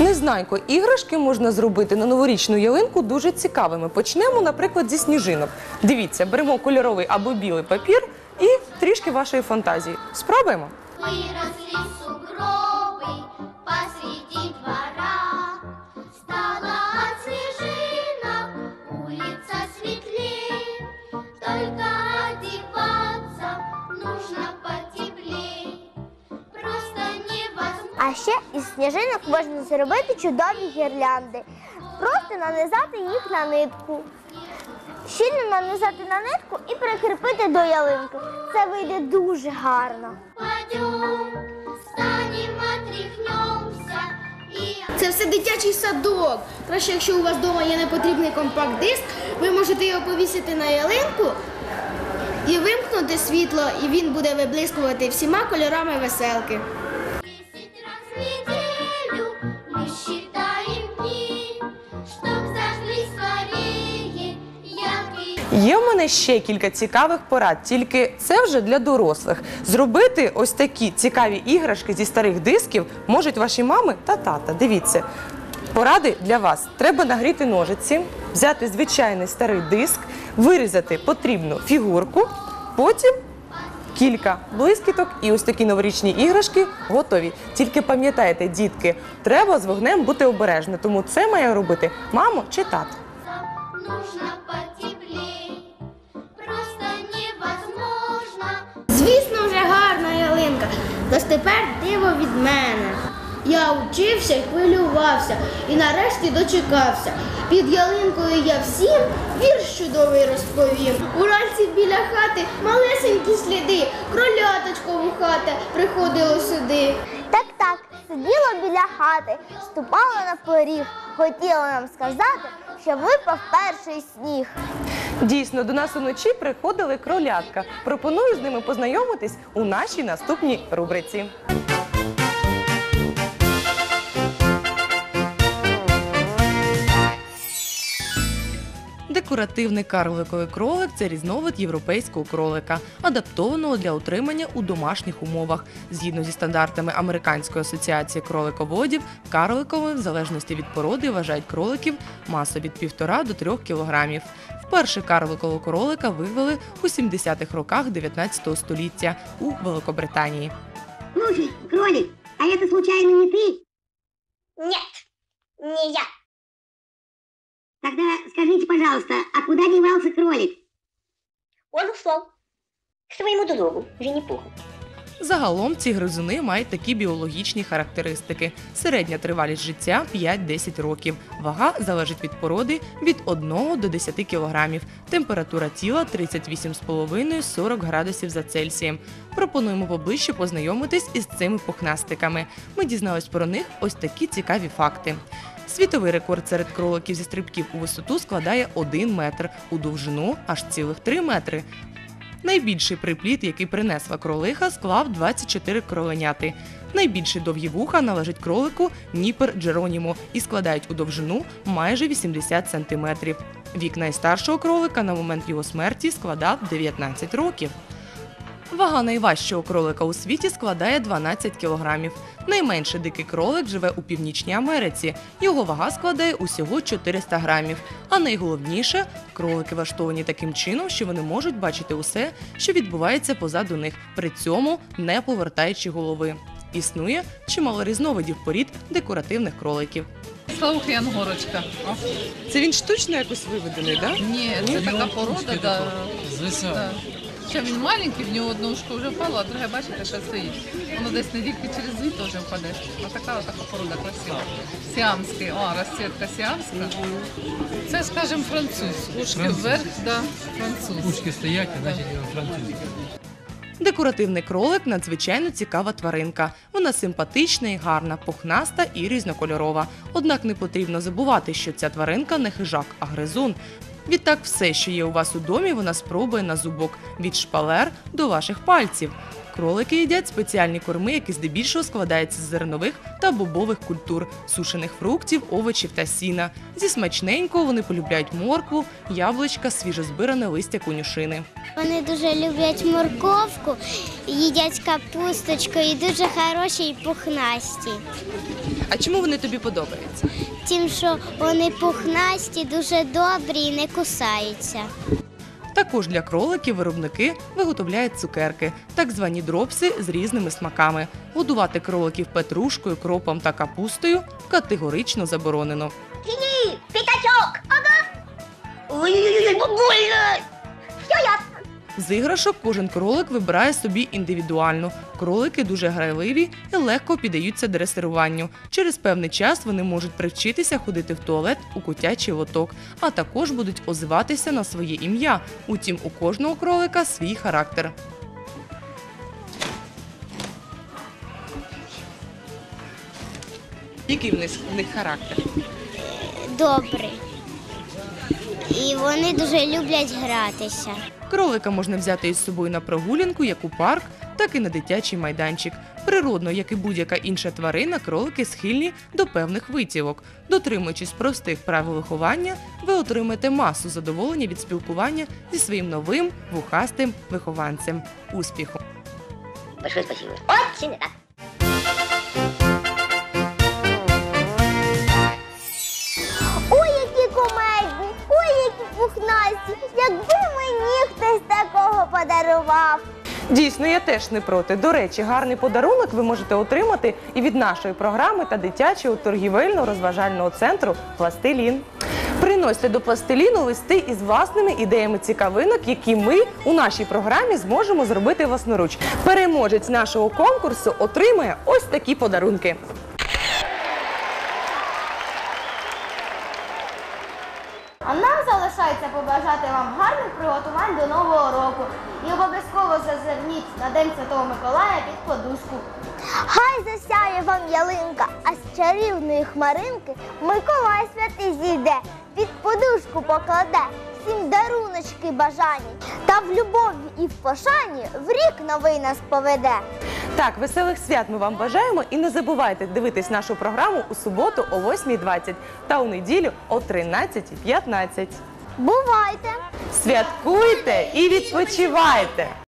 Незнайко, іграшки можна зробити на новорічну ялинку дуже цікавими. Почнемо, наприклад, зі сніжинок. Дивіться, беремо кольоровий або білий папір і трішки вашої фантазії. Спробуємо. Выросли А ще із сніжинок можна зробити чудові гірлянди. Просто нанизати їх на нитку. Щільно нанизати на нитку і прикріпити до ялинки. Це вийде дуже гарно. Це все дитячий садок. Краще, якщо у вас вдома є непотрібний компакт-диск, ви можете його повісити на ялинку і вимкнути світло, і він буде виблискувати всіма кольорами веселки. Є в мене ще кілька цікавих порад, тільки це вже для дорослих. Зробити ось такі цікаві іграшки зі старих дисків можуть ваші мами та тата. Дивіться. Поради для вас. Треба нагріти ножиці, взяти звичайний старий диск, вирізати потрібну фігурку, потім кілька блискіток і ось такі новорічні іграшки готові. Тільки пам'ятайте, дітки, треба з вогнем бути обережним, тому це має робити мамо чи тато. Ялинка. Тож тепер диво від мене. Я учився і хвилювався, і нарешті дочекався. Під ялинкою я всім вірш чудовий розповім. Уранці біля хати малесенькі сліди, кроляточко вухате приходило сюди. Так, так, сиділа біля хати, ступала на поріг, хотіла нам сказати, що випав перший сніг. Дійсно, до нас уночі приходили кролятка. Пропоную з ними познайомитись у нашій наступній рубриці. Декоративний карликовий кролик це різновид європейського кролика, адаптованого для утримання у домашніх умовах. Згідно зі стандартами Американської асоціації кролиководів, карликовими в залежності від породи вважають кроликів масу від 1,5 до 3 кілограмів. Вперше карликового кролика вивели у 70-х роках 19 століття у Великобританії. Слушай, кролик, а это случайно не ты? Нет, не я. Тогда скажите, пожалуйста, а куда девался кролик? Он ушел к своему другу, Винни-Пуху. Загалом ці гризуни мають такі біологічні характеристики: середня тривалість життя 5-10 років, вага залежить від породи від 1 до 10 кілограмів, температура тіла 38,5-40 градусів за Цельсієм. Пропонуємо поближче познайомитись із цими пухнастиками. Ми дізнались про них ось такі цікаві факти. Світовий рекорд серед кроликів зі стрибків у висоту складає 1 метр, у довжину аж цілих 3 метри. Найбільший припліт, який принесла кролиха, склав 24 кроленяти. Найбільші довгі вуха належать кролику Ніпер Джероніму і складають у довжину майже 80 сантиметрів. Вік найстаршого кролика на момент його смерті складав 19 років. Вага найважчого кролика у світі складає 12 кілограмів. Найменший дикий кролик живе у Північній Америці. Його вага складає усього 400 грамів. А найголовніше кролики влаштовані таким чином, що вони можуть бачити усе, що відбувається позаду них, при цьому не повертаючи голови. Існує чимало різновидів порід декоративних кроликів. Славух Янгорочка. Це він штучно якось виведений, так? Ні, це така порода, да. Ще він маленький, в нього одна ушко вже впало, а друге, бачите, що стоїть. Воно десь недільки через дві теж впаде. Ось така, така порода красива. Сіамський, о, розцвітка сіамська. Це, скажімо, француз. Ушки Француз. вверх, да, француз. Ушки стоять, значить французькі. Декоративний кролик надзвичайно цікава тваринка. Вона симпатична і гарна, пухнаста і різнокольорова. Однак не потрібно забувати, що ця тваринка не хижак, а гризун. Відтак, все, що є у вас у домі, вона спробує на зубок від шпалер до ваших пальців. Кролики їдять спеціальні корми, які здебільшого складаються з зернових та бобових культур, сушених фруктів, овочів та сіна. Зі смачненького вони полюбляють моркву, яблучка, свіжозбиране листя конюшини. Вони дуже люблять морковку їдять капусточку і дуже хороші і пухнасті. А чому вони тобі подобаються? Тим, що вони пухнасті, дуже добрі і не кусаються. Також для кроликів виробники виготовляють цукерки, так звані дропси з різними смаками. Годувати кроликів петрушкою, кропом та капустою категорично заборонено. П'ятачок! Ага! Ой-ой-ой, больно! З іграшок кожен кролик вибирає собі індивідуально. Кролики дуже грайливі і легко піддаються дресируванню. Через певний час вони можуть привчитися ходити в туалет у котячий лоток, а також будуть озиватися на своє ім'я. Утім, у кожного кролика свій характер. Який в них, в них характер? Добрий. І вони дуже люблять гратися. Кролика можна взяти із собою на прогулянку як у парк, так і на дитячий майданчик. Природно, як і будь-яка інша тварина, кролики схильні до певних витівок. Дотримуючись простих правил виховання, ви отримаєте масу задоволення від спілкування зі своїм новим вухастим вихованцем. Успіху! Большое спасибо. Очень так. Дійсно, я теж не проти. До речі, гарний подарунок ви можете отримати і від нашої програми та дитячого торгівельно-розважального центру Пластилін. Приносьте до пластиліну листи із власними ідеями цікавинок, які ми у нашій програмі зможемо зробити власноруч. Переможець нашого конкурсу отримає ось такі подарунки. А нам залишається побажати вам гарних приготувань до нового року. І обов'язково зазирніть на День Святого Миколая під подушку. Хай засяє вам ялинка, а з чарівної хмаринки Миколай святий зійде, під подушку покладе, всім даруночки бажані, та в любові і в пошані в рік новий нас поведе. Так, веселих свят ми вам бажаємо і не забувайте дивитись нашу програму у суботу о 8.20 та у неділю о 13.15. Бувайте! Святкуйте і відпочивайте!